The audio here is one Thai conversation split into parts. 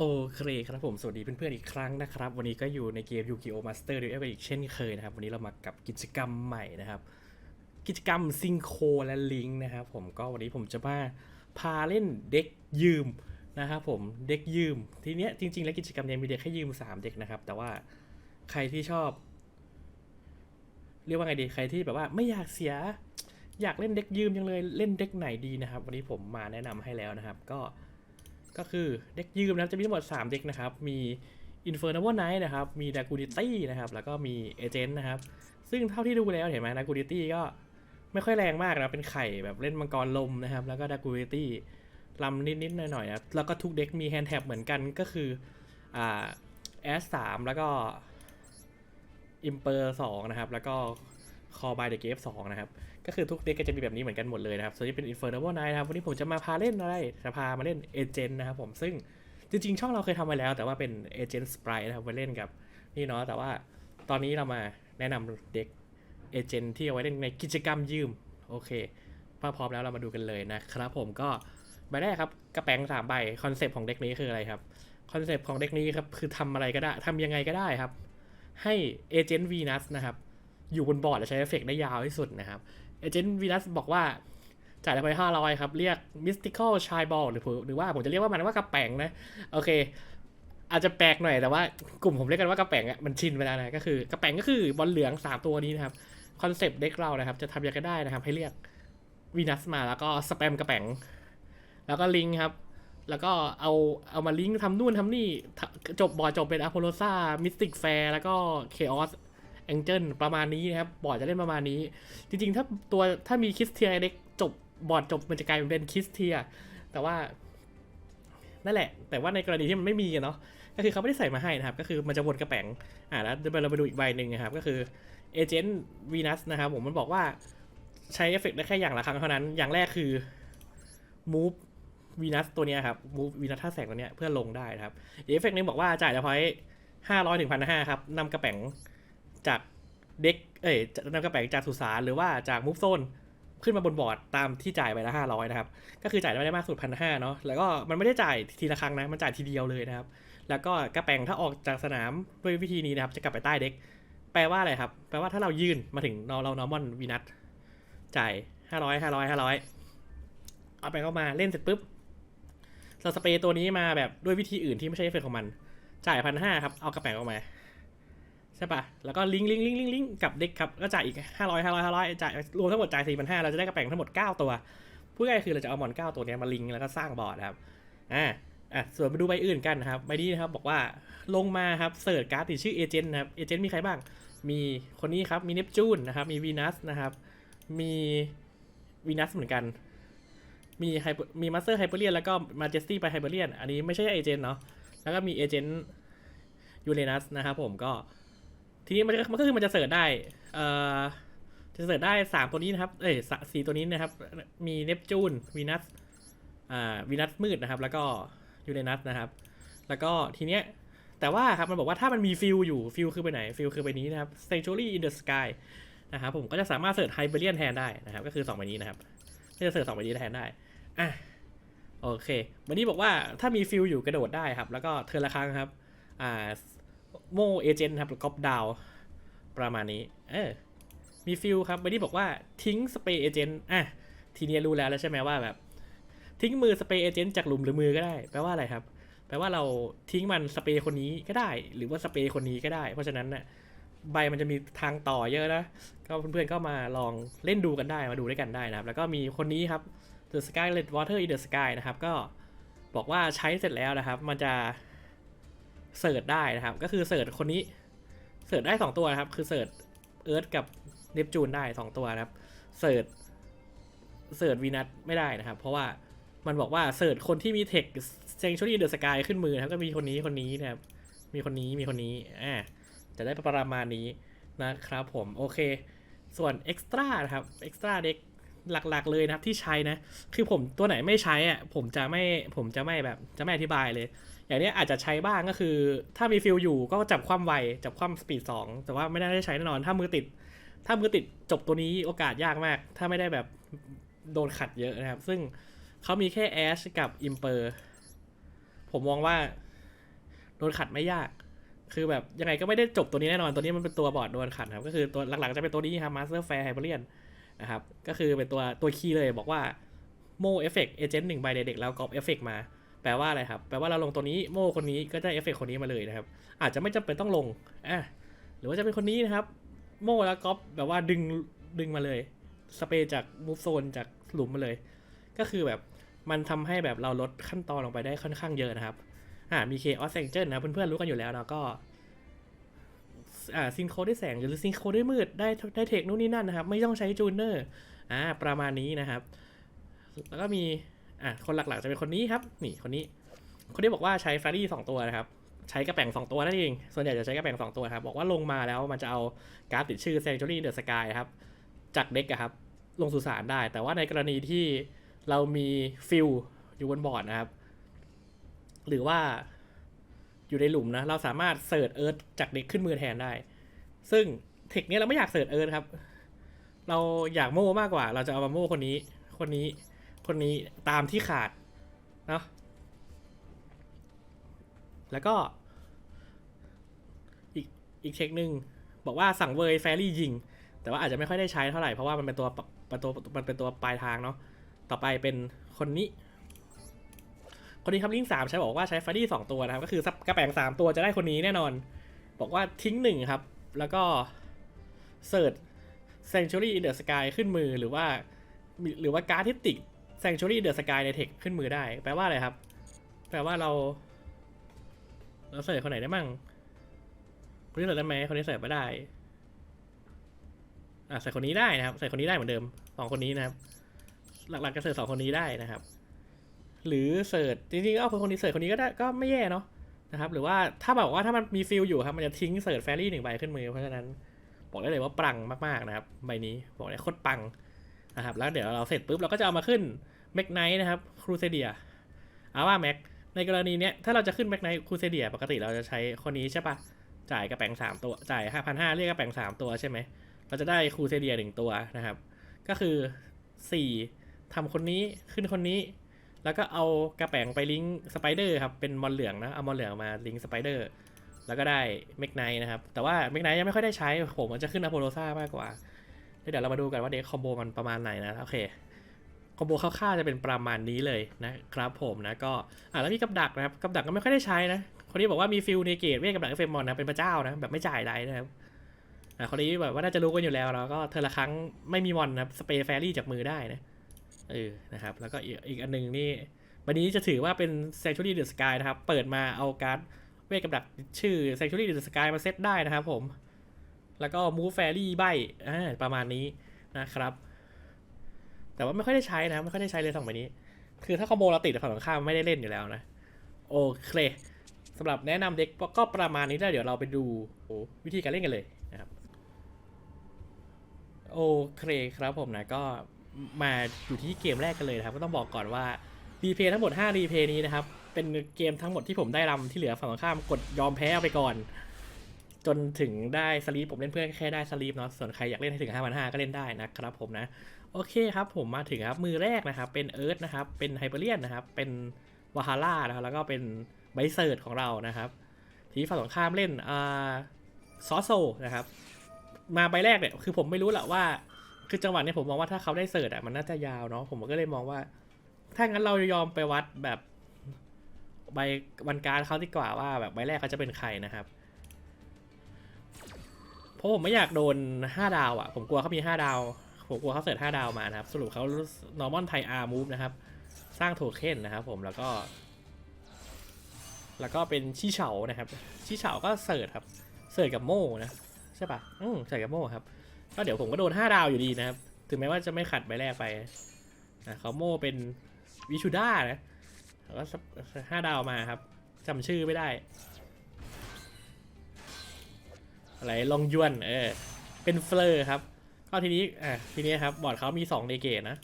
โอเคครับผม สวัสดีเพื่อนๆอีกครั้งนะครับ วันนี้ก็อยู่ในเกม Yu-Gi-Oh! Master Duel กันอีกเช่นเคยนะครับ วันนี้เรามากับกิจกรรมใหม่นะครับ กิจกรรมซิงโคและลิงนะครับผมก็วันนี้ผมจะมาพาเล่นเด็กยืมนะครับผมเด็กยืม ทีเนี้ยจริงๆ แล้วกิจกรรมเนี้ยมีเด็กให้ยืม 3 เด็กนะครับ แต่ว่าใครที่ชอบ เรียกว่าไงดีใครที่แบบว่าไม่อยากเสีย อยากเล่นเด็กยืมยังเลยเล่นเด็กไหนดีนะครับ วันนี้ผมมาแนะนำให้แล้วนะครับ ก็ ก็คือเด็กยืมนะครับจะมีทั้งหมด 3 เด็กนะครับ มี Infernal Knight นะครับ มี d a g u n i t y นะครับ แล้วก็มี Agent นะครับ ซึ่งเท่าที่ดูแล้วเห็นไหม d a g u n i t y ก็ไม่ค่อยแรงมากนะเป็นไข่แบบเล่นมังกรลมนะครับ แล้วก็ d a g u n i t y ลำนิดๆหน่อยๆนะแล้วก็ทุกเด็กมีแฮนด์แท็บเหมือนกันก็คืออ่า S 3แล้วก็ Imper 2นะครับ แล้วก็ Call by the Gate 2นะครับ ก็คือทุกเด็กก็จะมีแบบนี้เหมือนกันหมดเลยนะครับส่วนนี้เป็น Infernal Night นะครับวันนี้ผมจะมาพาเล่นอะไรจะพามาเล่น Agent นะครับผมซึ่งจริงๆ ช่องเราเคยทำไว้แล้ว แต่ว่าเป็น Agent Sprite นะครับมาเล่นกับนี่เนาะแต่ว่าตอนนี้เรามาแนะนำเด็ก Agent ที่เอาไว้เล่นในกิจกรรมยืมโอเคถ้าพร้อมแล้วเรามาดูกันเลยนะครับผมก็ใบแรกครับกระแปงสามใบคอนเซปต์ของเด็กนี้คืออะไรครับคอนเซปต์ของเด็กนี้ครับคือทำอะไรก็ได้ทำยังไงก็ได้ครับ ให้เอเจนต์วีนัสนะครับ อยู่บนบอร์ดและใช้เอฟเฟกต์ได้ยาวที่สุดนะครับเอเจนต์วีนัสบอกว่าจ่ายไปห้าร้อยครับ เรียก Mystical Shy Ball หรือหรือว่าผมจะเรียกว่ามันว่ากระแปงนะ โอเค อาจจะแปลกหน่อยแต่ว่ากลุ่มผมเรียกกันว่ากระแปงอะมันชินไปแล้วนะก็คือกระแปงก็คือบอลเหลือง 3 ตัวนี้นะครับคอนเซปต์เด็กเรานะครับ จะทำยังไงก็ได้นะครับ ให้เรียกวีนัสมาแล้วก็สแปมกระแปงแล้วก็ลิงครับ แล้วก็เอาเอามาลิงก์ทำนู่นทำนี่จบบอร์ดจบเป็นอ p โ l โ s ซามิสติกแฟร์แล้วก็เคออส แองเจิลประมาณนี้นะครับบอร์ดจะเล่นประมาณนี้ จริงๆ ถ้าตัวถ้ามีคิสเทียเด็กจบบอร์ดจบมันจะกลายเป็นคิสเทียแต่ว่านั่นแหละ แต่ว่าในกรณีที่มันไม่มีเนาะก็คือเขาไม่ได้ใส่มาให้นะครับ ก็คือมันจะวนกระแป๋งอ่าแล้วเดี๋ยวเราไปดูอีกใบหนึ่งนะครับ ก็คือเอเจนต์วีนัสนะครับผมมันบอกว่าใช้เอฟเฟกต์ได้แค่อย่างละครั้งเท่านั้น อย่างแรกคือ move วีนัสตัวนี้ครับ move วีนัสท่าแสงตัวนี้เพื่อลงได้นะครับอีกเอฟเฟกต์นึงบอกว่าจ่ายจะพอยห้าร้อยถึงพันห้าครับนำกระแป๋ง จากเด็กเอ้ยนำกระแปงจากสุสานหรือว่าจากมูฟโซนขึ้นมาบนบอร์ดตามที่จ่ายไปละห้าร้อยนะครับ ก็คือจ่ายได้ไม่ได้มากสุดพันห้าเนาะแล้วก็มันไม่ได้จ่ายทีละครั้งนะ มันจ่ายทีเดียวเลยนะครับ แล้วก็กระแปงถ้าออกจากสนามด้วยวิธีนี้นะครับ จะกลับไปใต้เด็ก แปลว่าอะไรครับ แปลว่าถ้าเรายื่นมาถึงเราเรานอร์มอนวีนัทจ่ายห้าร้อยห้าร้อยห้าร้อยเอาไปเข้ามาเล่นเสร็จปุ๊บเราสเปรย์ตัวนี้มาแบบด้วยวิธีอื่นที่ไม่ใช่เอฟเฟกของมัน จ่ายพันห้าครับเอากระแปงออกมา ใช่ปะแล้วก็ลิงก์ลิงก์ลิงก์ลิงก์ลิงก์กับเด็กครับ ก็จ่ายอีกห้าร้อยห้าร้อยห้าร้อยจ่ายรวมทั้งหมดจ่ายสี่พันห้าเราจะได้กระแปงทั้งหมดเก้าตัวพูดง่ายคือเราจะเอาหมอนเก้าตัวนี้มาลิงก์แล้วก็สร้างบอร์ดครับ อ่า อะ ส่วนไปดูใบอื่นกันนะครับ ใบนี้นะครับบอกว่าลงมาครับเสิร์ชการ์ดติดชื่อเอเจนต์นะครับ เอเจนต์มีใครบ้าง มีคนนี้ครับ มีเนปจูนนะครับ มีวีนัสนะครับ มีวีนัสเหมือนกัน มีไฮมีมาสเตอร์ไฮเปอร์เลียนแล้วก็มาเจสตี้ไปไฮเปอร์เลียน อันนี้ไม่ใช่เอเจนต์เนาะ แล้วก็มีเอเจนต์ยูเรนัสนะครับผมก็ ทีนี้มันก็มันก็คือมันจะเสิร์ชได้ เอ่อ จะเสิร์ชได้สามตัวนี้นะครับ เอ้ยสะสี่ตัวนี้นะครับ มีเนปจูนวีนัส อ่า วีนัสมืดนะครับ แล้วก็ยูเรนัสนะครับ แล้วก็ทีเนี้ย แต่ว่าครับ มันบอกว่าถ้ามันมีฟิลอยู่ ฟิลคือไปไหน ฟิลคือไปนี้นะครับ Sanctuary in the Sky นะครับผมก็จะสามารถเสิร์ช Hyperion แทนได้นะครับ ก็คือ2ใบนี้นะครับ ก็จะเสิร์ชสองใบนี้แทนได้ อะ โอเค วันนี้บอกว่าถ้ามีฟิลอยู่กระโดดได้ครับ แล้วก็เทิร์นละครั้งครับ อ่า โมเอเจนต์ครับหรือก๊อปดาวประมาณนี้ เออ มีฟิลครับวันนี้บอกว่าทิ้งสเปรย์เอเจนต์อะ ทีนี้รู้แล้วแล้วใช่ไหมว่าแบบ ทิ้งมือสเปรย์เอเจนต์จากหลุมหรือมือก็ได้ แปลว่าอะไรครับ แปลว่าเราทิ้งมันสเปรย์คนนี้ก็ได้ หรือว่าสเปรย์คนนี้ก็ได้ เพราะฉะนั้นน่ะใบมันจะมีทางต่อเยอะนะ ก็เพื่อนๆก็มาลองเล่นดูกันได้ มาดูด้วยกันได้นะครับ แล้วก็มีคนนี้ครับ The Scarlet Water in the Sky นะครับ ก็บอกว่าใช้เสร็จแล้วนะครับ มันจะ เสิร์ชได้นะครับ ก็คือเสิร์ชคนนี้เสิร์ชได้สองตัวนะครับ คือเสิร์ชเอิร์ธกับเนปจูนได้สองตัวนะครับเสิร์ชเสิร์ชวีนัสไม่ได้นะครับ เพราะว่ามันบอกว่าเสิร์ชคนที่มีเทคเซงชูรี่เดอะสกายขึ้นมือนะครับก็มีคนนี้คนนี้นะครับ มีคนนี้มีคนนี้อ่าจะได้ประมาณนี้นะครับผมโอเค ส่วนเอ็กซ์ตร้านะครับเอ็กซ์ตร้าเด็กหลักๆเลยนะครับที่ใช้นะ คือผมตัวไหนไม่ใช้อะผมจะไม่ผมจะไม่แบบจะไม่อธิบายเลย อย่างนี้อาจจะใช้บ้างก็คือ ถ้ามีฟิลอยู่ก็จับความไว จับความสปีดสองแต่ว่าไม่ได้ใช้แน่นอน ถ้ามือติด ถ้ามือติดจบตัวนี้โอกาสยากมาก ถ้าไม่ได้แบบโดนขัดเยอะนะครับ ซึ่งเขามีแค่แอชกับอิมเปอร์ผมมองว่า โดนขัดไม่ยาก คือแบบยังไงก็ไม่ได้จบตัวนี้แน่นอน ตัวนี้มันเป็นตัวบอร์ดโดนขัดครับ ก็คือตัวหลักๆจะเป็นตัวนี้ครับ Master Fair Hyperion นนะครับ ก็คือเป็นตัวตัวคีย์เลยบอกว่าโมเอฟเฟกต์เอเจนต์หนึ่งใบเด็กๆแล้วก๊อปเอฟเฟกมา แปลว่าอะไรครับ แปลว่าเราลงตัวนี้โม่คนนี้ก็ได้เอฟเฟกคนนี้มาเลยนะครับ อาจจะไม่จำเป็นต้องลงอะหรือว่าจะเป็นคนนี้นะครับ โม่แล้วก๊อปแบบว่าดึงดึงมาเลย สเปรย์จากมูฟโซนจากหลุมมาเลย ก็คือแบบมันทำให้แบบเราลดขั้นตอนลงไปได้ค่อนข้างเยอะนะครับ อ่ามีเคออสแซงเจิลนะเพื่อนๆรู้กันอยู่แล้วแล้วก็อ่าซิงโครด้วยแสงหรือซิงโครด้วยมืดได้ได้เทคนู่นนี่นั่นนะครับ ไม่ต้องใช้จูเนอร์อ่าประมาณนี้นะครับ แล้วก็มี อ่าคนหลักๆจะเป็นคนนี้ครับ นี่คนนี้ คนที่บอกว่าใช้ฟรี่สองตัวนะครับ ใช้กระแป่งสองตัวนั่นเอง ส่วนใหญ่จะใช้กระแป่งสองตัวครับ บอกว่าลงมาแล้วมันจะเอาการ์ดติดชื่อ Sanctuary in the Sky ครับ จากเด็กครับ ลงสุสานได้ แต่ว่าในกรณีที่เรามีฟิลอยู่บนบอร์ดนะครับ หรือว่าอยู่ในหลุมนะ เราสามารถเสิร์ชเอิร์ธจากเด็กขึ้นมือแทนได้ ซึ่งเทคเนี้ยเราไม่อยากเสิร์ชเอิร์ธครับ เราอยากโม่มากกว่า เราจะเอามาโม่คนนี้ คนนี้ คนนี้ตามที่ขาดเนาะแล้วก็ อีกอีกเทคหนึ่งบอกว่าสั่งเวยแฟรี่ยิง แต่ว่าอาจจะไม่ค่อยได้ใช้เท่าไหร่เพราะว่ามันเป็นตัวปเป็นตัวมันเป็นตัวปลายทางเนาะต่อไปเป็นคนนี้ คนนี้ครับลิงสามใช้บอกว่าใช้แฟรี่สองตัวนะครับ ก็คือกระแปงสามตัวจะได้คนนี้แน่นอน บอกว่าทิ้งหนึ่งครับ แล้วก็เสิร์ช Sanctuary in the Sky ขึ้นมือหรือว่า หรือว่าการ์ดที่ติด Sanctuary the Sky ในเทคขึ้นมือได้ แปลว่าอะไรครับ แปลว่าเรา เราเสิร์ชคนไหนได้มั่งคนนี้เสิร์ชได้ไหมคนนี้เสิร์ชไม่ได้ อะใส่คนนี้ได้นะครับ ใส่คนนี้ได้เหมือนเดิมสองคนนี้นะครับ หลักๆก็เสิร์ชสองคนนี้ได้นะครับ หรือเสิร์ชจริงๆก็เอาคนนี้เสิร์ชคนนี้ก็ได้ก็ไม่แย่เนาะนะครับ หรือว่าถ้าแบบว่าถ้ามันมีฟิลอยู่ครับมันจะทิ้งเสิร์ชแฟรี่หนึ่งใบขึ้นมือเพราะฉะนั้นบอกได้เลยว่าปังมากๆนะครับใบนี้บอกเลยโคตรปัง นะครับ แล้วเดี๋ยวเราเสร็จปุ๊บเราก็จะเอามาขึ้นแม็กไนท์นะครับครูเซเดียเอาว่าแม็กในกรณีเนี้ยถ้าเราจะขึ้นแม็กไนท์ครูเซเดียปกติเราจะใช้คนนี้ใช่ปะจ่ายกระแปงสามตัวจ่ายห้าพันห้าเรียกกระแปงสามตัวใช่ไหมเราจะได้ครูเซเดียหนึ่งตัวนะครับ ก็คือสี่ทำคนนี้ขึ้นคนนี้ แล้วก็เอากระแปงไปลิงก์สไปเดอร์ครับเป็นมอนเหลืองนะเอามอนเหลืองมาลิงก์สไปเดอร์แล้วก็ได้เมกไนนะครับแต่ว่าเมกไนยังไม่ค่อยได้ใช้ผมจะขึ้นอโพโลซ่ามากกว่า เดี๋ยวเรามาดูกันว่าเด็กคอมโบมันประมาณไหนนะโอเคคอมโบคร่าวๆจะเป็นประมาณนี้เลยนะครับผมนะก็อะแล้วมีกับดักนะครับกับดักก็ไม่ค่อยได้ใช้นะคนนี้บอกว่ามีฟิลเนเกตเวกับดักเฟเฟมอนนะเป็นพระเจ้านะแบบไม่จ่ายไรนะครับอะคนนี้แบบว่าน่าจะรู้กันอยู่แล้วแล้วก็เธอละครั้งไม่มีมอนนะสเปรย์แฟรี่จากมือได้นะเออนะครับแล้วก็อีกอีกอันหนึงนี่วันนี้จะถือว่าเป็น Sanctuary the Sky นะครับ เปิดมาเอาการ์ดเวกับดักชื่อ Sanctuary the Sky มาเซตได้นะครับผม แล้วก็ Move Fairy ใบประมาณนี้นะครับ แต่ว่าไม่ค่อยได้ใช้นะ ไม่ค่อยได้ใช้เลยสองใบนี้ คือถ้าคอมโบเราติดฝั่งตรงข้ามไม่ได้เล่นอยู่แล้วนะ โอเคสำหรับแนะนำเด็กก็ประมาณนี้แล้วเดี๋ยวเราไปดูวิธีการเล่นกันเลยนะครับโอเคครับผมนะก็มาอยู่ที่เกมแรกกันเลยนะครับ ก็ต้องบอกก่อนว่ารีเพย์ทั้งหมด5รีเพย์นี้นะครับ เป็นเกมทั้งหมดที่ผมได้รำที่เหลือฝั่งตรงข้ามกดยอมแพ้ไปก่อน จนถึงได้สลีปผมเล่นเพื่อนแค่ได้สลีปเนาะส่วนใครอยากเล่นให้ถึง 5,500 ก็เล่นได้นะครับผมนะ โอเคครับผมมาถึงครับ มือแรกนะครับ เป็นเอิร์ธนะครับ เป็นไฮเปอร์เลียนนะครับ เป็นวาฮาร่านะครับแล้วก็เป็นไบเซิร์ดของเรานะครับทีฝั่งตรงข้ามเล่นอ่าซอโซนะครับ มาใบแรกเนี่ยคือผมไม่รู้แหละว่า คือจังหวะเนี้ผมมองว่าถ้าเขาได้เสิร์ชอะมันน่าจะยาวเนาะผมก็เลยมองว่า ถ้างั้นเรายอมไปวัดแบบใบวันการเขาดีกว่าว่าแบบใบแรกเขาจะเป็นใครนะครับ เพราะผมไม่อยากโดนห้าดาวอะ ผมกลัวเขามีห้าดาว ผมกลัวเขาเสิร์ชห้าดาวมานะครับ สรุปเขา normal Thai R move นะครับ สร้างโทเค็นนะครับผม แล้วก็ แล้วก็เป็นชี้เฉานะครับ ชี้เฉาก็เสิร์ชครับ เสิร์ชกับโม่นะ ใช่ปะอืมเสิร์ชกับโม่ครับ ก็เดี๋ยวผมก็โดนห้าดาวอยู่ดีนะครับ ถึงแม้ว่าจะไม่ขัดใบแรกไปนะเขาโม่เป็นวิชูด้านะแล้วก็ห้าดาวมาครับจำชื่อไม่ได้ อะไรลองยวนเออเป็นเฟลอร์ครับก็ทีนี้อะทีนี้ครับบอร์ดเขามี2เดเกตนะ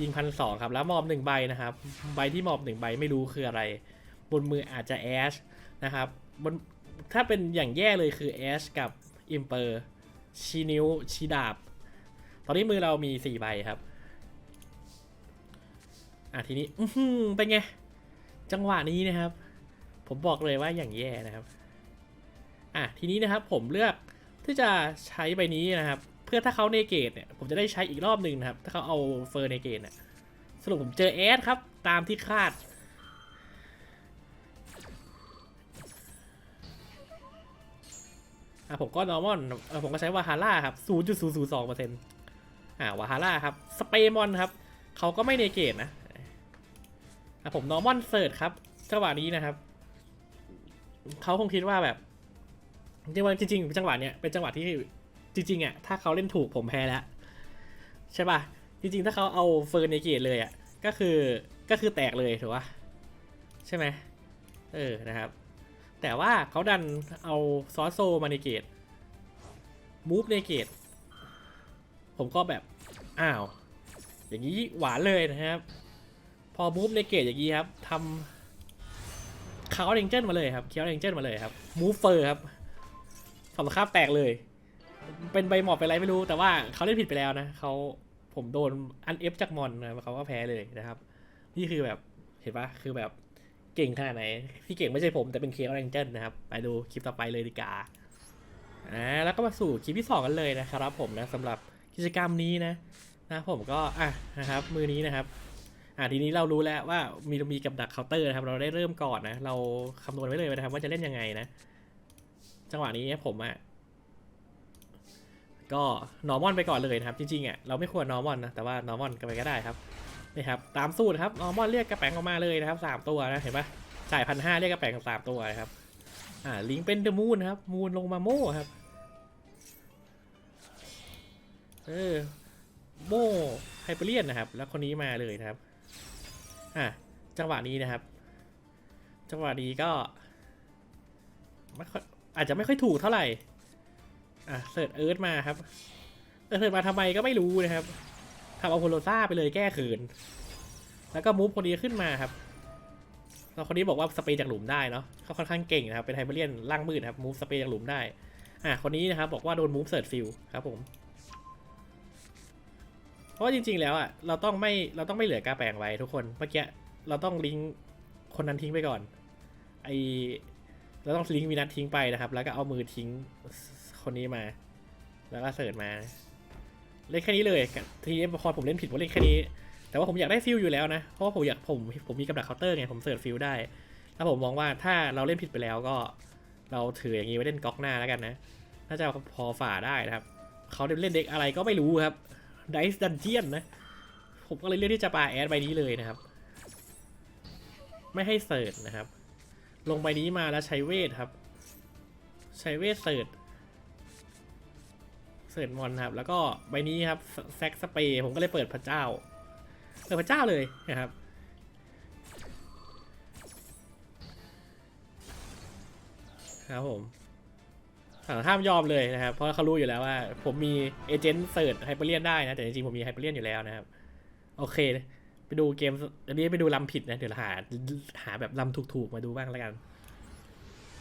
ยิงพันสองครับแล้วมอบหนึ่งใบนะครับใบที่มอบหนึ่งใบไม่รู้คืออะไร บนมืออาจจะแอชนะครับบนถ้าเป็นอย่างแย่เลยคือแอชกับอิมเปอร์ชีนิ้วชีดาบ ตอนนี้มือเรามีสี่ใบครับอะทีนี้อืเป็นไง จังหวะนี้นะครับ ผมบอกเลยว่าอย่างแย่นะครับ อะทีนี้นะครับผมเลือกที่จะใช้ใบนี้นะครับ เพื่อถ้าเขาเนเกตเนี่ยผมจะได้ใช้อีกรอบหนึ่งนะครับ ถ้าเขาเอาเฟอร์เนเกตเนี่ยสรุปผมเจอแอดครับ ตามที่คาด อะผมก็นอร์มอนผมก็ใช้วาฮาร่าครับ 0.002%อ่าวาฮาร่าครับ สเปมอนครับ เขาก็ไม่เนเกตนะ อะผมนอร์มอนเซิร์ชครับจังหวะนี้นะครับ เขาคงคิดว่าแบบ จริงๆจริงๆจังหวะเนี้ยเป็นจังหวะที่จริงๆอะถ้าเขาเล่นถูกผมแพ้แล้วใช่ป่ะจริงๆถ้าเขาเอาเฟิร์นเนเกตเลยอะก็คือก็คือแตกเลยถูกป่ะใช่ไหมเออนะครับ แต่ว่าเขาดันเอาซอสโซมาเนเกตมูฟเนเกตผมก็แบบอ้าว อย่างนี้หวานเลยนะครับ พอมูฟเนเกตอย่างนี้ครับทำเคาเรนเจนมาเลยครับเคียวเรนเจนมาเลยครับมูฟเฟอร์ครับ ฝั่งตรงข้ามแตกเลย เป็นใบหมอบเป็นอะไรไม่รู้ แต่ว่าเขาเล่นผิดไปแล้วนะเขาผมโดนอันเอฟจากมอนนะเขาก็แพ้เลยนะครับ นี่คือแบบเห็นปะคือแบบเก่งขนาดไหนที่เก่งไม่ใช่ผมแต่เป็นเคียวเรนเจนนะครับ ไปดูคลิปต่อไปเลยดีกว่าอ่าแล้วก็มาสู่คลิปที่สองกันเลยนะครับ ผมนะสำหรับกิจกรรมนี้นะนะผมก็อะนะครับ มือนี้นะครับอ่าทีนี้เรารู้แล้วว่ามีมีกับดักเคาน์เตอร์นะครับ เราได้เริ่มก่อนนะ เราคำนวณไว้เลยนะครับ ว่าจะเล่นยังไงนะ จังหวะนี้ผมอะก็นอร์มอนไปก่อนเลยนะครับจริงๆอะเราไม่ควรนอร์มอนนะแต่ว่านอร์มอนกันไปก็ได้ครับนี่ครับตามสูตรครับนอร์มอนเรียกกระแปงออกมาเลยนะครับสามตัวนะเห็นปะจ่ายพันห้าเรียกกระแปงสามตัวนะครับอ่าลิงเป็นเดอะมูนครับมูนลงมาโม่ครับเออโม่ไฮเปอร์เลียนนะครับ แล้วคนนี้มาเลยนะครับอะจังหวะนี้นะครับ จังหวะนี้ก็ไม่ค่อย อาจจะไม่ค่อยถูกเท่าไหร่ อะเสิร์ชเอิร์ธมาครับเสิร์ชมาทำไมก็ไม่รู้นะครับทำเอาโพโลซ่าไปเลยแก้คืนแล้วก็มูฟคนนี้ขึ้นมาครับแล้วคนนี้บอกว่าสเปรย์จากหลุมได้เนาะเขาค่อนข้างเก่งนะครับ เป็นไฮเบเรียนล่างมืดครับมูฟสเปรย์จากหลุมได้ อะคนนี้นะครับบอกว่าโดนมูฟเสิร์ชฟิลครับผม เพราะว่าจริงๆแล้วอะเราต้องไม่เราต้องไม่เหลือกาแปลงไว้ทุกคน เมื่อกี้เราต้องลิงก์คนนั้นทิ้งไปก่อน ไอ เราต้องลิงก์วีนัททิ้งไปนะครับ แล้วก็เอามือทิ้งคนนี้มา แล้วก็เสิร์ชมาเล่นแค่นี้เลยทีนี้พอผมเล่นผิดผมเล่นแค่นี้ แต่ว่าผมอยากได้ฟิลอยู่แล้วนะ เพราะว่าผมอยากผมผมมีกับดักเคาน์เตอร์ไงผมเสิร์ชฟิลได้ถ้าผมมองว่าถ้าเราเล่นผิดไปแล้วก็ เราถืออย่างนี้ไว้เล่นก๊อกหน้าแล้วกันนะ น่าจะพอฝ่าได้นะครับ เขาเล่นเด็กอะไรก็ไม่รู้ครับไดส์ดันเจียนนะ ผมก็เลยเลือกที่จะปาแอดใบนี้เลยนะครับ ไม่ให้เสิร์ชนะครับ ลงใบนี้มาแล้วใช้เวทครับ ใช้เวทเสิร์ชเสิร์ชมอนครับ แล้วก็ใบนี้ครับแซกสเปย์ผมก็เลยเปิดพระเจ้าเปิดพระเจ้าเลยนะครับครับผมฝั่งข้ามยอมเลยนะครับ เพราะเขารู้อยู่แล้วว่า ผมมีเอเจนต์เสิร์ชไฮเปอร์เลียนได้นะ แต่จริงๆ ผมมีไฮเปอร์เลียนอยู่แล้วนะครับ โอเค ไปดูเกมอันนี้ไปดูลำผิดนะเดี๋ยวหาหาแบบลำถูกๆมาดูบ้างแล้วกัน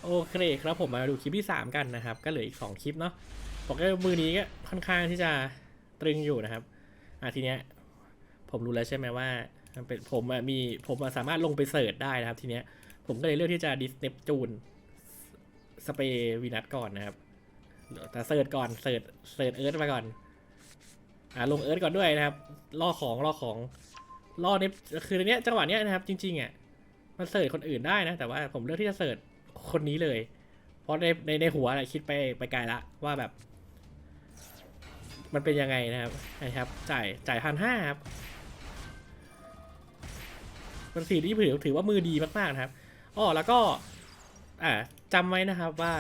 โอเคครับผมมาดูคลิปที่ 3 กันนะครับ ก็เหลืออีก 2 คลิปเนาะบอกว่ามือนี้ก็ค่อนข้างที่จะตรึงอยู่นะครับอะทีเนี้ยผมรู้แล้วใช่ไหมว่ามันเป็นผมมีผมสามารถลงไปเสิร์ชได้นะครับ ทีเนี้ยผมก็เลยเลือกที่จะดิสเนปจูนสเปร์วีนัทก่อนนะครับแต่เสิร์ชก่อนเสิร์ชเสิร์ชเอิร์ธมาก่อนอ่าลงเอิร์ธก่อนด้วยนะครับล่อของล่อของ ล่อเนี้คือในเนี้ยจังหวะเนี้ยนะครับ จริงๆอะมันเสิร์ชคนอื่นได้นะ แต่ว่าผมเลือกที่จะเสิร์ชคนนี้เลย เพราะในในในหัวอะคิดไปไปไกลละว่าแบบ มันเป็นยังไงนะครับนะครับ จ่ายจ่ายพันห้าครับมันสีที่ถือถือว่ามือดีมากๆนะครับอ๋อแล้วก็อ่าจำไว้นะครับว่า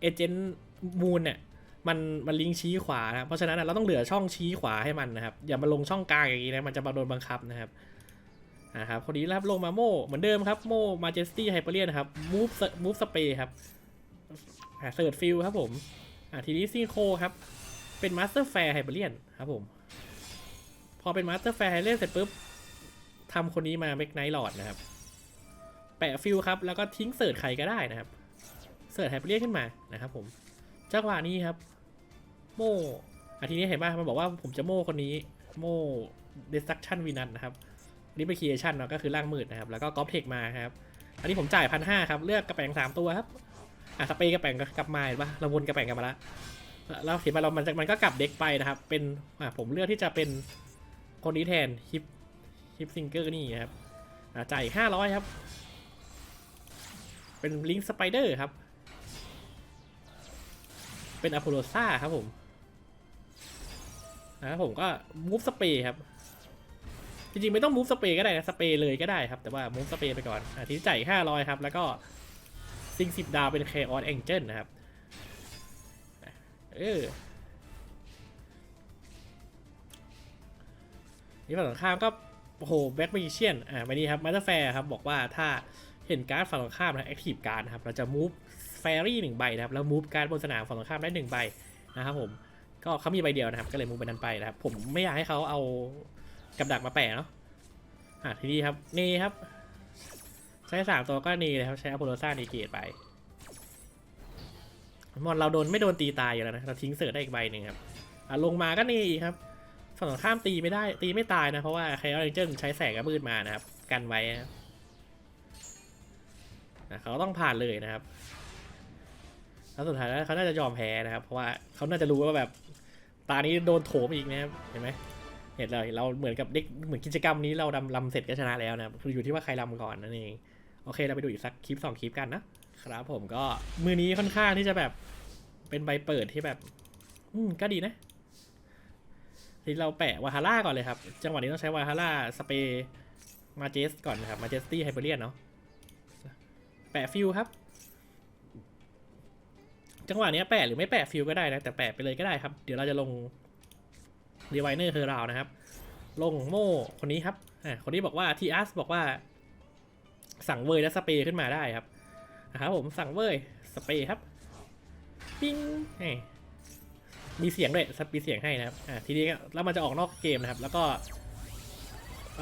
เอเจนต์มูนเนี่ย มันมันลิงก์ชี้ขวานะครับเพราะฉะนั้นนะเราต้องเหลือช่องชี้ขวาให้มันนะครับ อย่ามาลงช่องกลางอย่างนี้นะมันจะมาโดนบังคับนะครับนะครับคนนี้รับลงมาโม่เหมือนเดิมครับโม่มาเจสตี้ไฮเปอร์เลียนครับมูฟมูฟสเปย์ครับเสิร์ชฟิลครับผมอ่าทีนี้ซิงโคครับเป็นมาสเตอร์แฟร์ไฮเปอร์เลียนครับผมพอเป็นมาสเตอร์แฟร์ไฮเปอร์เลียนเสร็จปุ๊บทำคนนี้มาเมกไนท์หลอดนะครับ แปะฟิลครับแล้วก็ทิ้งเสิร์ชใครก็ได้นะครับเสิร์ชไฮเปอร์เลียนขึ้นมานะครับผม จังหวะนี้ครับ โม่อาทีนี้เห็นป่ะมันบอกว่าผมจะโม่คนนี้ โม่ destruction วีนัทนะครับนี่เป็น creation เนาะก็คือร่างมืดนะครับ แล้วก็ก๊อปเทคมาครับ อันนี้ผมจ่ายพันห้าครับ เลือกกระแปงสามตัวครับ อะสเปรย์กระแปงกลับมาเห็นปะเราวนกระแปงกลับมาล้วแล้วเห็นปะเรามันมันก็กลับเด็กไปนะครับ เป็น อะผมเลือกที่จะเป็นคนนี้แทนฮิปฮิปซิงเกอร์นี่ครับ อะจ่ายห้าร้อยครับ เป็นลิงสไปเดอร์ครับ เป็นอ p โ l โ o ซ่าครับผมนะครับผมก็มูฟสเปรย์ครับ จริงๆ ไม่ต้องมูฟสเปรย์ก็ได้นะสเปรย์เลยก็ได้ครับ แต่ว่ามูฟสเปรย์ไปก่อนอะทีนี้จ่ายห้าร้อยครับ แล้วก็ซิงสิบดาวเป็นเคออสแองเจิลนะครับเออนี่ฝั่งตรงข้ามก็โอ้โหแบ็กม g เชียนอ่าวันนี้ครับมาสเตอร์แฟร์ครับ บอกว่าถ้าเห็นการ์ดฝั่งตรงข้ามนะแอคทีฟการ์ดครับ เราจะมูฟ แฟรี่หนึ่งใบนะครับ แล้วมูฟการ์ดบนสนามฝั่งตรงข้ามได้หนึ่งใบนะครับผม ก็เขามีใบเดียวนะครับ ก็เลยมูฟไปนั้นไปนะครับ ผมไม่อยากให้เขาเอากับดักมาแปะเนาะ อะทีนี้ครับเนครับ ใช้สามตัวก็เนเลยครับ ใช้อโพโลซ่าเนเกตไปมอนเราโดนไม่โดนตีตายอยู่แล้วนะ เราทิ้งเสิร์ชได้อีกใบหนึ่งครับ อะลงมาก็เนอีกครับฝั่งตรงข้ามตีไม่ได้ตีไม่ตายนะเพราะว่าไคลอเรนเจอร์ใช้แสงกระมืดมานะครับ กันไว้นะเขาต้องผ่านเลยนะครับ แล้วสุดท้ายแล้วเขาน่าจะยอมแพ้นะครับ เพราะว่าเขาน่าจะรู้ว่าแบบตานี้โดนโถมอีกนะครับเห็นไหมเห็นเราเราเหมือนกับเด็กเหมือนกิจกรรมนี้เราดำลำเสร็จก็ชนะแล้วนะครับคืออยู่ที่ว่าใครลำก่อนนั่นเองโอเคเราไปดูอีกสักคลิปสองคลิปกันนะครับผมก็มือนี้ค่อนข้างที่จะแบบเป็นใบเปิดที่แบบ อืมก็ดีนะที่เราแปะวาฮาร่าก่อนเลยครับ จังหวะนี้ต้องใช้วาฮาร่าสเปย์มาเจสก่อนนะครับมาเจสตี้ไฮเปอร์เลียนเนาะแปะฟิวครับ จังหวะนี้แปะหรือไม่แปะฟิวก็ได้นะ แต่แปะไปเลยก็ได้ครับ เดี๋ยวเราจะลงดีไวเนอร์เฮอร์ราวนะครับ ลงโม่คนนี้ครับอ่าคนนี้บอกว่าทีอาร์สบอกว่า สั่งเวยและสเปย์ขึ้นมาได้ครับนะครับผมสั่งเวยสเปย์ครับปิ้งเฮ้มีเสียงด้วยมีเสียงให้นะครับอ่าทีนี้แล้วมันจะออกนอกเกมนะครับ แล้วก็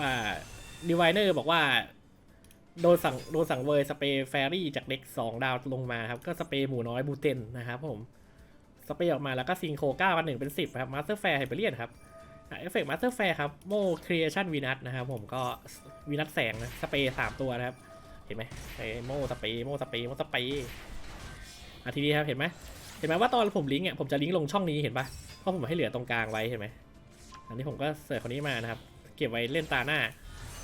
อ่าดีไวเนอร์บอกว่า โดนสั่งโดนสั่งเวยสเปรย์แฟรี่จากเด็กสองดาวลงมาครับ ก็สเปรย์หมูน้อยบูเทนนะครับผม สเปรย์ออกมาแล้วก็ซิงโคเก้ากันหนึ่งเป็นสิบครับมาสเตอร์แฟร์ไฮเปอร์เลียนครับเอฟเฟกต์มาสเตอร์แฟร์ครับโมครีเอชันวีนัสนะครับผมก็วีนัสแสงนะสเปรย์สามตัวนะครับ เห็นไหมไอโมสเปรย์โมสเปรย์โมสเปรย์อะทีนี้ครับเห็นไหมเห็นไหมว่าตอนผมลิงก์อะผมจะลิงก์ลงช่องนี้เห็นปะเพราะผมให้เหลือตรงกลางไว้เห็นไหมอันนี้ผมก็เสิร์ฟคนนี้มานะครับ เก็บไว้เล่นตาหน้า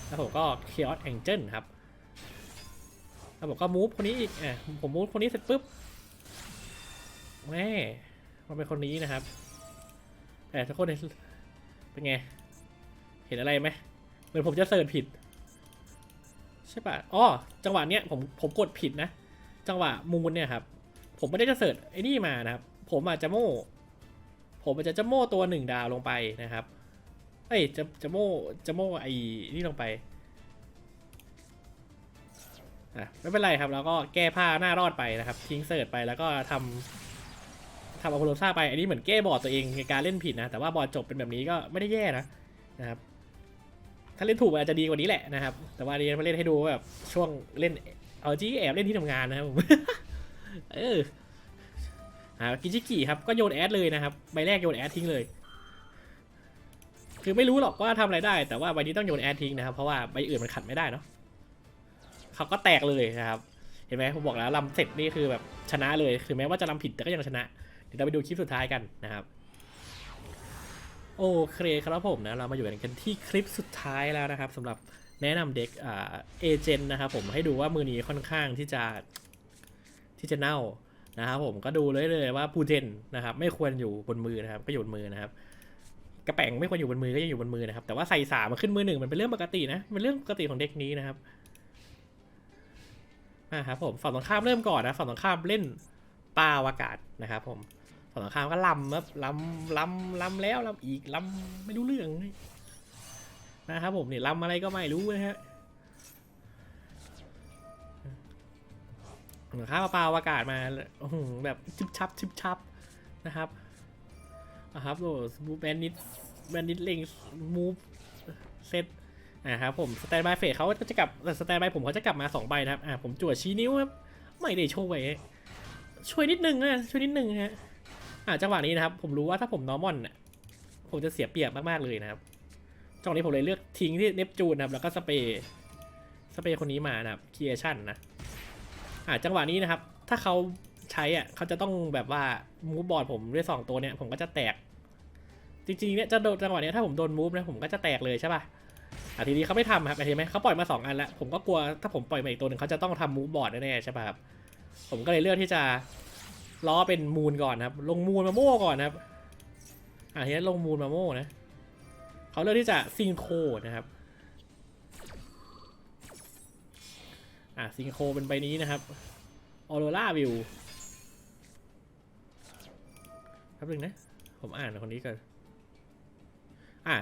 แล้วผมก็เคียร์แองเจิลครับ แล้วผมก็มูฟคนนี้อีกอะผมมูฟคนนี้เสร็จปุ๊บแม่มันเป็นคนนี้นะครับแต่ทุกคนเห็นเป็นไง เห็นอะไรไหมเหมือนผมจะเสิร์ชผิด ใช่ปะอ๋อจังหวะเนี้ยผมผมกดผิดนะ จังหวะมูนเนี่ยครับผมไม่ได้จะเสิร์ชไอ้นี่มานะครับ ผมอาจจะโม่ผมอาจจะจะโม่ตัวหนึ่งดาวลงไปนะครับ เอ้ยจะจะโม่จะโม่ไอ้นี่ลงไป อะไม่เป็นไรครับเราก็แก้ผ้าหน้ารอดไปนะครับ ทิ้งเสิร์ชไปแล้วก็ทำทำอโพโลซ่าไปอันนี้เหมือนแก้บอร์ดตัวเองในการเล่นผิดนะ แต่ว่าบอร์ดจบเป็นแบบนี้ก็ไม่ได้แย่นะนะครับถ้าเล่นถูกอาจจะดีกว่านี้แหละนะครับ แต่ว่าอันนี้มาเล่นให้ดูแบบช่วงเล่นเอาจีแอบเล่นที่ทำงานนะครับผมเออหากิจิกิครับก็โยนแอดเลยนะครับใบแรกโยนแอดทิ้งเลยคือไม่รู้หรอกว่าทำอะไรได้แต่ว่าใบนี้ต้องโยนแอดทิ้งนะครับเพราะว่าใบอื่นมันขัดไม่ได้เนาะ เขาก็แตกเลยนะครับ เห็นไหมผมบอกแล้วลำเสร็จนี่คือแบบชนะเลยคือแม้ว่าจะลำผิดแต่ก็ยังชนะ เดี๋ยวเราไปดูคลิปสุดท้ายกันนะครับโอเคครับผมนะเรามาอยู่กันที่คลิปสุดท้ายแล้วนะครับสำหรับแนะนำเด็กอ่าเอเจนต์นะครับผมให้ดูว่ามือนี้ค่อนข้างที่จะที่จะเน่านะครับผมก็ดูเลยเลยว่าพูเทนนะครับไม่ควรอยู่บนมือนะครับก็อยู่บนมือนะครับ กระแป๋งไม่ควรอยู่บนมือก็ยังอยู่บนมือนะครับแต่ว่าใส่สามมาขึ้นมือหนึ่งมันเป็นเรื่องปกตินะเป็นเรื่องปกติของเด็กนี้นะครับ อ่าครับผมฝั่งตรงข้ามเริ่มก่อนนะฝั่งตรงข้ามเล่นปลาอากาศนะครับผมฝั่งตรงข้ามก็ลำครับลำลำลำแล้วลำอีกลำไม่รู้เรื่องนะครับผมเนี่ยลำอะไรก็ไม่รู้นะฮะฝั่งตรงข้ามเอาปลาอากาศมาอื้อหือแบบชิบชับชิบชับนะครับอะครับโอ้บูแบนนิดแบนนิดเล็งมูฟเซต อ่าครับผมสแตนบายเฟสเขาก็จะกลับแต่สแตนบายผมเขาจะกลับมาสองใบนะครับอ่าผมจั่วชี้นิ้วครับไม่ได้โช่วยช่วยนิดนึงนะช่วยนิดนึงฮะอ่าจังหวะนี้นะครับผมรู้ว่าถ้าผมนอร์มอนผมจะเสียเปรียบมากๆเลยนะครับจังหวะนี้ผมเลยเลือกทิ้งที่เนปจูนนะครับแล้วก็สเปย์สเปย์คนนี้มานะครับ creation นะอ่าจังหวะนี้นะครับ ถ้าเขาใช้อะเขาจะต้องแบบว่ามูฟบอร์ดผมด้วยสองตัวเนี่ยผมก็จะแตกจริงๆเนี่ยจะโดนจังหวะเนี้ยถ้าผมโดนมูฟนะผมก็จะแตกเลยใช่ป่ะ อะทีนี้เขาไม่ทำครับเห็นไหมเขาปล่อยมาสองอันแล้ว ผมก็กลัวถ้าผมปล่อยมาอีกตัวหนึ่งเขาจะต้องทำมูฟบอร์ดแน่ๆใช่ป่ะครับ ผมก็เลยเลือกที่จะล้อเป็นมูนก่อนครับ ลงมูนมาโม่ก่อนครับอะทีนี้ลงมูนมาโม่นะเขาเลือกที่จะซิงโคนะครับอะซิงโคเป็นใบนี้นะครับออโรราวิวแป๊บหนึ่งนะ ผมอ่านคนนี้ก่อนอะ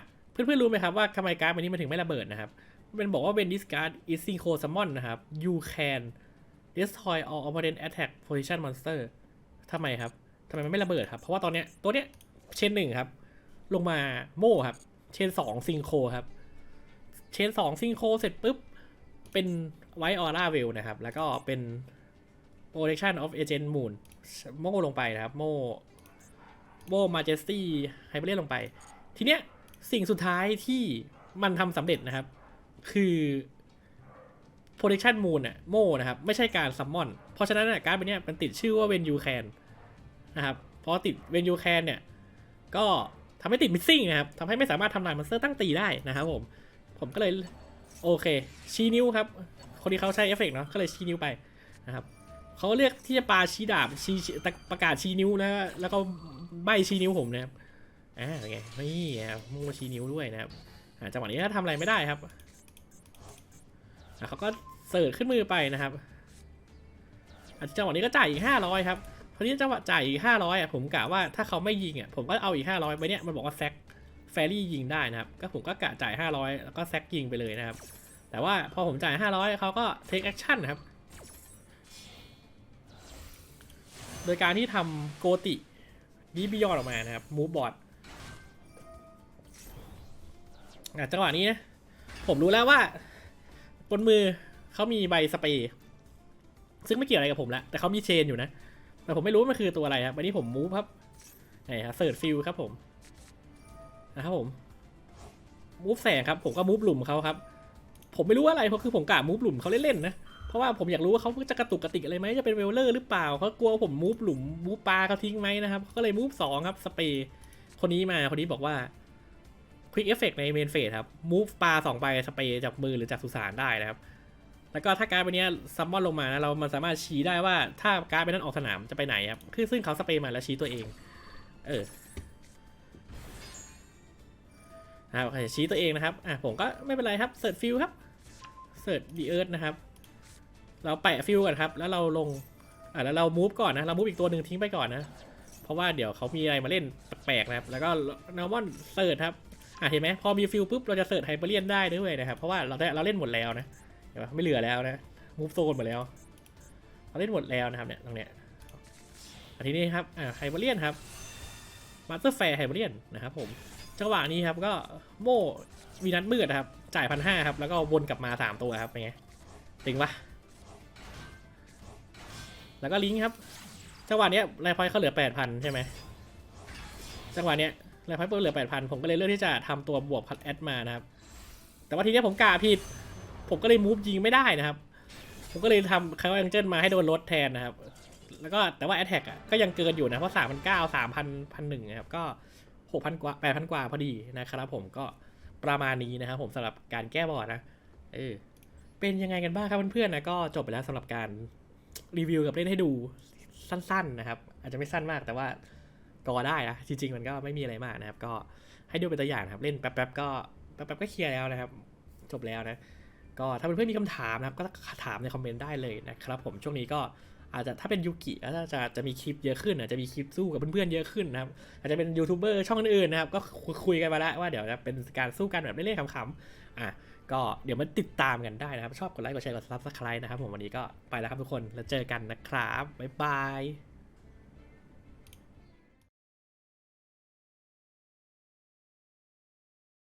เพื่อนๆรู้ไหมครับว่าทำไมการ์ดใบนี้มันถึงไม่ระเบิดนะครับมันบอกว่าเป็น this card is synchro summon นะครับ you can destroy all opponent attack position monster ทำไมครับทำไมมันไม่ระเบิดครับ เพราะว่าตอนเนี้ยตัวเนี้ยเชนหนึ่งครับ ลงมาโม่ครับ เชนสองซิงโคครับ เชนสองซิงโคเสร็จปุ๊บ เป็นไวออร่าเวลนะครับ แล้วก็เป็น protection of agent moon โม่ลงไปนะครับ โม่โม่มาเจสตี้ไฮเปอร์เลนลงไป ทีเนี้ย สิ่งสุดท้ายที่มันทำสำเร็จนะครับ คือ protection moon อะโม่นะครับ ไม่ใช่การซัมมอน เพราะฉะนั้นการ์ดใบเนี้ยมันติดชื่อว่า when you can นะครับพอติด when you can เนี่ย ก็ทำให้ติด missing นะครับทำให้ไม่สามารถทำลายมอนสเตอร์ตั้งตีได้นะครับผม ผมก็เลยโอเค ชี้นิ้วครับ คนที่เขาใช้เอฟเฟกต์เนาะก็เลยชี้นิ้วไปนะครับเขาเรียกที่จะปาชี้ดาบชี้ประกาศชี้นิ้วนะแล้วก็ใบชี้นิ้วผมนะครับ อ่าเป็นไงนี่ครับมูชี้นิ้วด้วยนะครับจังหวะนี้ถ้าทำอะไรไม่ได้ครับเขาก็เสิร์ชขึ้นมือไปนะครับจังหวะนี้ก็จ่ายอีกห้าร้อยครับคราวนี้จังหวะจ่ายอีกห้าร้อยอะผมกะว่าถ้าเขาไม่ยิงอะผมก็เอาอีกห้าร้อยไปเนี้ยมันบอกว่าแซกแฟรี่ยิงได้นะครับ ก็ผมก็กะจ่ายห้าร้อยแล้วก็แซกยิงไปเลยนะครับ แต่ว่าพอผมจ่าย500เขาก็ take action นครับ โดยการที่ทำโกติดีบิยอนออกมานะครับ move board อ่ะจังหวะนี้นะผมรู้แล้วว่า บนมือเขามีใบสเปรย์ซึ่งไม่เกี่ยวอะไรกับผมล้วแต่เขามีเชนอยู่นะ แต่ผมไม่รู้มันคือตัวอะไรครับวันนี้ผมมูฟครับนี่ครับเสิร์ชฟิลครับผมนะครับผมมูฟแสงครับ ผมก็มูฟหลุมเขาครับ ผมไม่รู้อะไรเพราะคือผมกะมูฟหลุมเขาเล่นๆนะเพราะว่าผมอยากรู้ว่าเขาจะกระตุกกระติกอะไรไหมจะเป็นเวลเลอร์หรือเปล่าเขากลัวผมมูฟหลุมมูฟปลาเขาทิ้งไหมนะครับเขาก็เลยมูฟสองครับสเปรย์คนนี้มาคนนี้บอกว่า ควิกเอฟเฟกในเมนเฟสครับมูฟปลาสองใบสเปย์จากมือหรือจากสุสานได้นะครับ แล้วก็ถ้าการ์ดใบเนี้ยซัมมอนลงมานะเรามันสามารถชี้ได้ว่าถ้าการ์ดใบนั้นออกสนามจะไปไหนครับคือซึ่งเขาสเปย์มาแล้วชี้ตัวเอง เออนะครับชี้ตัวเองนะครับอะผมก็ไม่เป็นไรครับเสิร์ชฟิลครับเสิร์ชดีเอิร์ธนะครับ เราแปะฟิลก่อนครับ แล้วเราลงอะแล้วเรามูฟก่อนนะเรามูฟอีกตัวหนึ่งทิ้งไปก่อนนะ เพราะว่าเดี๋ยวเขามีอะไรมาเล่นแปลกๆนะครับ แล้วก็นอร์มอนเสิร์ชครับ อะเห็นไหมพอมีฟิลปุ๊บเราจะเสิร์ชไฮเปอร์เลียนได้ด้วยนะครับ เพราะว่าเราได้เราเล่นหมดแล้วนะเห็นปะไม่เหลือแล้วนะมูฟโซนหมดแล้ว เราเล่นหมดแล้วนะครับเนี่ยตรงเนี้ยทีนี้ครับอะไฮเปอร์เลียนครับมาสเตอร์แฟร์ไฮเปอร์เลียนนะครับผมจังหวะนี้ครับก็โม่วีนัทมืดนะครับ จ่ายพันห้าครับ แล้วก็วนกลับมาสามตัวครับเป็นไงติงปะแล้วก็ลิงครับ จังหวะเนี้ยไลฟ์พอยต์เขาเหลือแปดพันใช่ไหมจังหวะเนี้ย ไลฟ์พอยต์เหลือแปดพันผมก็เลยเลือกที่จะทำตัวบวกพัดแอดมานะครับ แต่ว่าทีนี้ผมกาผิด ผมก็เลยมูฟยิงไม่ได้นะครับ ผมก็เลยทำคาร์แองเจิลมาให้โดนลดแทนนะครับ แล้วก็แต่ว่าแอ t แทกอะก็ยังเกินอยู่นะเพราะสามพันเก้าสามพันพันหนึ่งนะครับก็หกพันกว่าแปดพันกว่าพอดีนะครับผมก็ประมาณนี้นะครับผมสำหรับการแก้บอร์ดนะเออเป็นยังไงกันบ้างครับเพื่อนๆนะก็จบไปแล้วสำหรับการรีวิวกับเล่นให้ดูสั้นๆนะครับ อาจจะไม่สั้นมากแต่ว่า ก็ได้นะ จริง ๆ มันก็ไม่มีอะไรมากนะครับ ก็ให้ดูเป็นตัวอย่างนะครับ เล่นแป๊บๆก็แป๊บๆก็เคลียร์แล้วนะครับ จบแล้วนะ ก็ถ้าเพื่อนๆมีคำถามนะครับ ก็ถามในคอมเมนต์ได้เลยนะครับ ผมช่วงนี้ก็อาจจะถ้าเป็นยูกิก็จะจะมีคลิปเยอะขึ้นอาจจะมีคลิปสู้กับเพื่อนๆเยอะขึ้นนะครับ อาจจะเป็นยูทูบเบอร์ช่องอื่นๆนะครับ ก็คุยกันมาแล้วว่าเดี๋ยวจะเป็นการสู้กันแบบเล่นๆขำๆอะก็เดี๋ยวมาติดตามกันได้นะครับ ชอบกดไลค์กดแชร์กดซับสไครต์นะครับผมวันนี้ก็ไปแล้วครับทุกคนแล้วเจอกันนะครับบ๊ายบาย